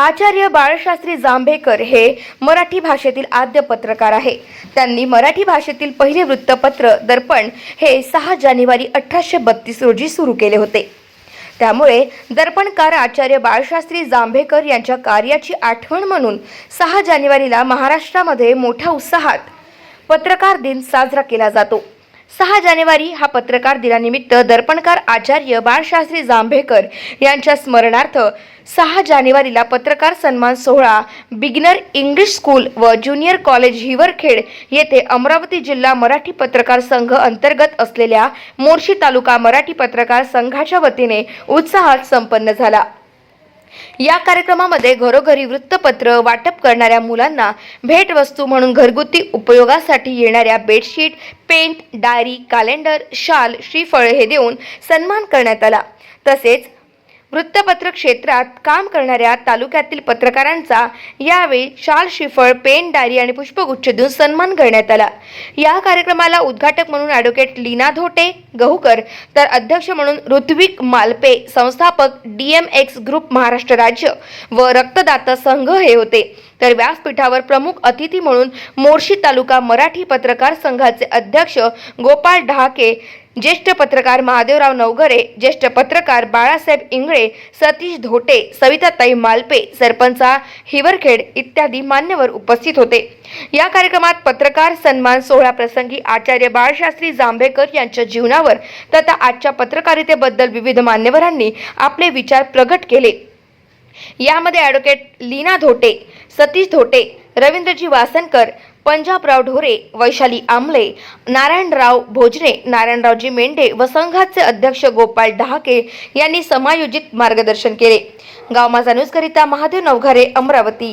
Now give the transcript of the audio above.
आचार्य बाळशास्त्री जांभेकर हे मराठी भाषेतील आद्य पत्रकार आहे. त्यांनी मराठी भाषेतील पहिले वृत्तपत्र दर्पण हे सहा जानेवारी अठराशे बत्तीस रोजी सुरू केले होते. त्यामुळे दर्पणकार आचार्य बाळशास्त्री जांभेकर यांच्या कार्याची आठवण म्हणून सहा जानेवारीला महाराष्ट्रामध्ये मोठ्या उत्साहात पत्रकार दिन साजरा केला जातो. सहा जानेवारी हा पत्रकार दिनानिमित्त दर्पणकार आचार्य बाळशास्त्री जांभेकर यांच्या स्मरणार्थ सहा जानेवारीला पत्रकार सन्मान सोहळा बिगिनर इंग्लिश स्कूल व ज्युनियर कॉलेज हिवरखेड येथे अमरावती जिल्हा मराठी पत्रकार संघ अंतर्गत असलेल्या मोर्शी तालुका मराठी पत्रकार संघाच्या वतीने उत्साहात संपन्न झाला. या कार्यक्रमामध्ये घरोघरी वृत्तपत्र वाटप करणाऱ्या मुलांना भेटवस्तू म्हणून घरगुती उपयोगासाठी येणाऱ्या बेडशीट पेंट डायरी कॅलेंडर शाल श्रीफळ हे देऊन सन्मान करण्यात आला. तसेच वृत्तपत्र क्षेत्रात काम करणाऱ्या तालुक्यातील पत्रकारांचा यावेळी शाल शिफळ पेन डायरी आणि पुष्पगुच्छ देऊन सन्मान करण्यात आला. या कार्यक्रमाला उद्घाटक म्हणून ॲडव्होकेट लीना धोटे गहुकर तर अध्यक्ष म्हणून ऋत्विक मालपे संस्थापक D M X group Maharashtra राज्य व रक्तदाता संघ हे होते. तर व्यासपीठावर प्रमुख अतिथी म्हणून मोर्शी तालुका मराठी पत्रकार संघाचे अध्यक्ष गोपाळ ढाके ज्येष्ठ पत्रकार महादेवराव नवघरे ज्येष्ठ पत्रकार बाळासाहेब इंगळे सतीश धोटे सविताताई मालपे सरपंचा हिवरखेड इत्यादी मान्यवर उपस्थित होते. या कार्यक्रमात पत्रकार सन्मान सोहळा प्रसंगी आचार्य बाळशास्त्री जांभेकर यांच्या जीवनावर तथा आजच्या पत्रकारितेबद्दल विविध मान्यवरांनी आपले विचार प्रगट केले. यामध्ये ॲडव्होकेट लीना धोटे सतीश धोटे रवींद्रजी वासनकर पंजाबराव ढोरे वैशाली आमले नारायणराव भोजने नारायणरावजी मेंढे व संघाचे अध्यक्ष गोपाळ डहाके यांनी समायोजित मार्गदर्शन केले. गाव माझा न्यूजकरिता महादेव नवघरे अमरावती.